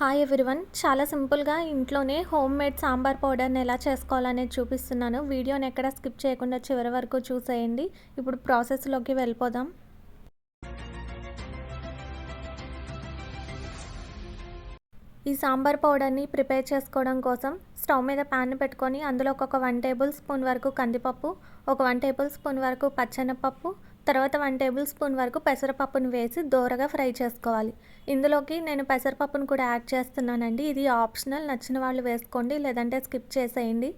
Hi everyone చాలా సింపుల్గా ఇంట్లోనే హోమ్ మేడ్ సాంబార్ పౌడర్ని ఎలా చేసుకోవాలనేది చూపిస్తున్నాను. వీడియోని ఎక్కడ స్కిప్ చేయకుండా చివరి వరకు చూసేయండి. ఇప్పుడు ప్రాసెస్లోకి వెళ్ళిపోదాం. ఈ సాంబార్ పౌడర్ని ప్రిపేర్ చేసుకోవడం కోసం స్టవ్ మీద ప్యాన్ పెట్టుకొని అందులో ఒక వన్ టేబుల్ స్పూన్ వరకు కందిపప్పు ఒక వన్ టేబుల్ స్పూన్ వరకు పచ్చెనపప్పు తర్వాత వన్ టేబుల్ స్పూన్ వరకు పెసరపప్పును వేసి దోరగా ఫ్రై చేసుకోవాలి. ఇందులోకి నేను పెసరపప్పును కూడా యాడ్ చేస్తున్నానండి. ఇది ఆప్షనల్ నచ్చిన వాళ్ళు వేసుకోండి లేదంటే స్కిప్ చేసేయండి.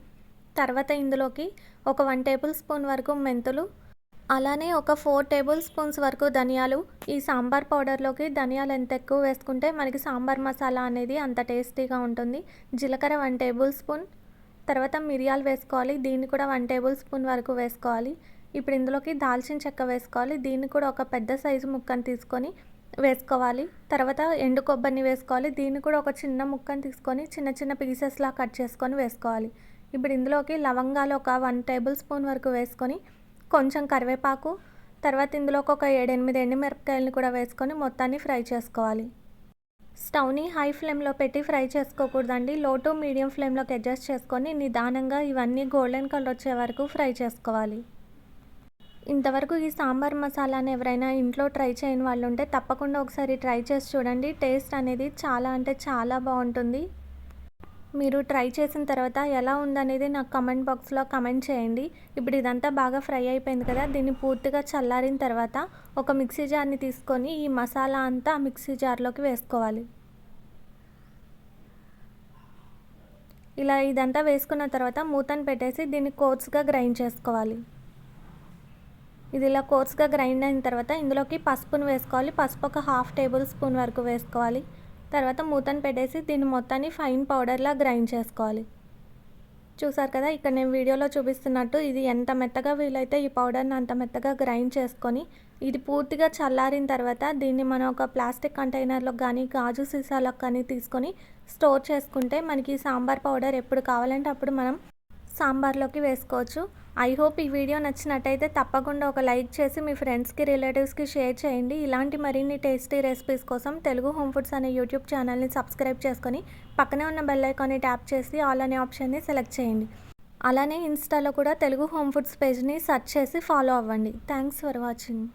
తర్వాత ఇందులోకి ఒక వన్ టేబుల్ స్పూన్ వరకు మెంతులు అలానే ఒక ఫోర్ టేబుల్ స్పూన్స్ వరకు ధనియాలు. ఈ సాంబార్ పౌడర్లోకి ధనియాలు ఎంత ఎక్కువ వేసుకుంటే మనకి సాంబార్ మసాలా అనేది అంత టేస్టీగా ఉంటుంది. జీలకర్ర వన్ టేబుల్ స్పూన్ తర్వాత మిరియాలు వేసుకోవాలి దీన్ని కూడా వన్ టేబుల్ స్పూన్ వరకు వేసుకోవాలి. ఇప్పుడు ఇందులోకి దాల్చిన చెక్క వేసుకోవాలి. దీన్ని కూడా ఒక పెద్ద సైజు ముక్కను తీసుకొని వేసుకోవాలి. తర్వాత ఎండు కొబ్బరిని వేసుకోవాలి. దీన్ని కూడా ఒక చిన్న ముక్కను తీసుకొని చిన్న చిన్న పీసెస్లా కట్ చేసుకొని వేసుకోవాలి. ఇప్పుడు ఇందులోకి లవంగాలు ఒక వన్ టేబుల్ స్పూన్ వరకు వేసుకొని కొంచెం కరివేపాకు తర్వాత ఇందులోకి ఒక ఏడెనిమిది ఎండుమిరపకాయలను కూడా వేసుకొని మొత్తాన్ని ఫ్రై చేసుకోవాలి. స్టవ్ని హై ఫ్లేమ్లో పెట్టి ఫ్రై చేసుకోకూడదండి. లో టు మీడియం ఫ్లేమ్లోకి అడ్జస్ట్ చేసుకొని నిదానంగా ఇవన్నీ గోల్డెన్ కలర్ వచ్చే వరకు ఫ్రై చేసుకోవాలి. ఇంతవరకు ఈ సాంబార్ మసాలాని ఎవరైనా ఇంట్లో ట్రై చేయని వాళ్ళు ఉంటే తప్పకుండా ఒకసారి ట్రై చేసి చూడండి. టేస్ట్ అనేది చాలా అంటే చాలా బాగుంటుంది. మీరు ట్రై చేసిన తర్వాత ఎలా ఉందనేది నాకు కమెంట్ బాక్స్లో కమెంట్ చేయండి. ఇప్పుడు ఇదంతా బాగా ఫ్రై అయిపోయింది కదా దీన్ని పూర్తిగా చల్లారిన తర్వాత ఒక మిక్సీ జార్ని తీసుకొని ఈ మసాలా అంతా మిక్సీ జార్లోకి వేసుకోవాలి. ఇలా ఇదంతా వేసుకున్న తర్వాత మూతను పెట్టేసి దీన్ని కోర్స్గా గ్రైండ్ చేసుకోవాలి. ఇది ఇలా కోర్స్గా గ్రైండ్ అయిన తర్వాత ఇందులోకి పసుపును వేసుకోవాలి. పసుపు ఒక హాఫ్ టేబుల్ స్పూన్ వరకు వేసుకోవాలి. తర్వాత మూతను పెట్టేసి దీన్ని మొత్తాన్ని ఫైన్ పౌడర్లా గ్రైండ్ చేసుకోవాలి. చూసారు కదా ఇక్కడ నేను వీడియోలో చూపిస్తున్నట్టు ఇది ఎంత మెత్తగా వీలైతే ఈ పౌడర్ని అంత మెత్తగా గ్రైండ్ చేసుకొని ఇది పూర్తిగా చల్లారిన తర్వాత దీన్ని మనం ఒక ప్లాస్టిక్ కంటైనర్లో కానీ గాజు సీసాలకు కానీ తీసుకొని స్టోర్ చేసుకుంటే మనకి సాంబార్ పౌడర్ ఎప్పుడు కావాలంటే అప్పుడు మనం సాంబార్లోకి వేసుకోవచ్చు. ఐ హోప్ ఈ వీడియో నచ్చినట్టయితే తప్పకుండా ఒక లైక్ చేసి మీ ఫ్రెండ్స్కి రిలేటివ్స్కి షేర్ చేయండి. ఇలాంటి మరిన్ని టేస్టీ రెసిపీస్ కోసం తెలుగు హోమ్ ఫుడ్స్ అనే యూట్యూబ్ ఛానల్ని సబ్స్క్రైబ్ చేసుకొని పక్కనే ఉన్న బెల్ ఐకాన్ని ట్యాప్ చేసి ఆల్ అనే ఆప్షన్ని సెలెక్ట్ చేయండి. అలానే ఇన్స్టాలో కూడా తెలుగు హోమ్ ఫుడ్స్ పేజ్ని సెర్చ్ చేసి ఫాలో అవ్వండి. Thanks for watching.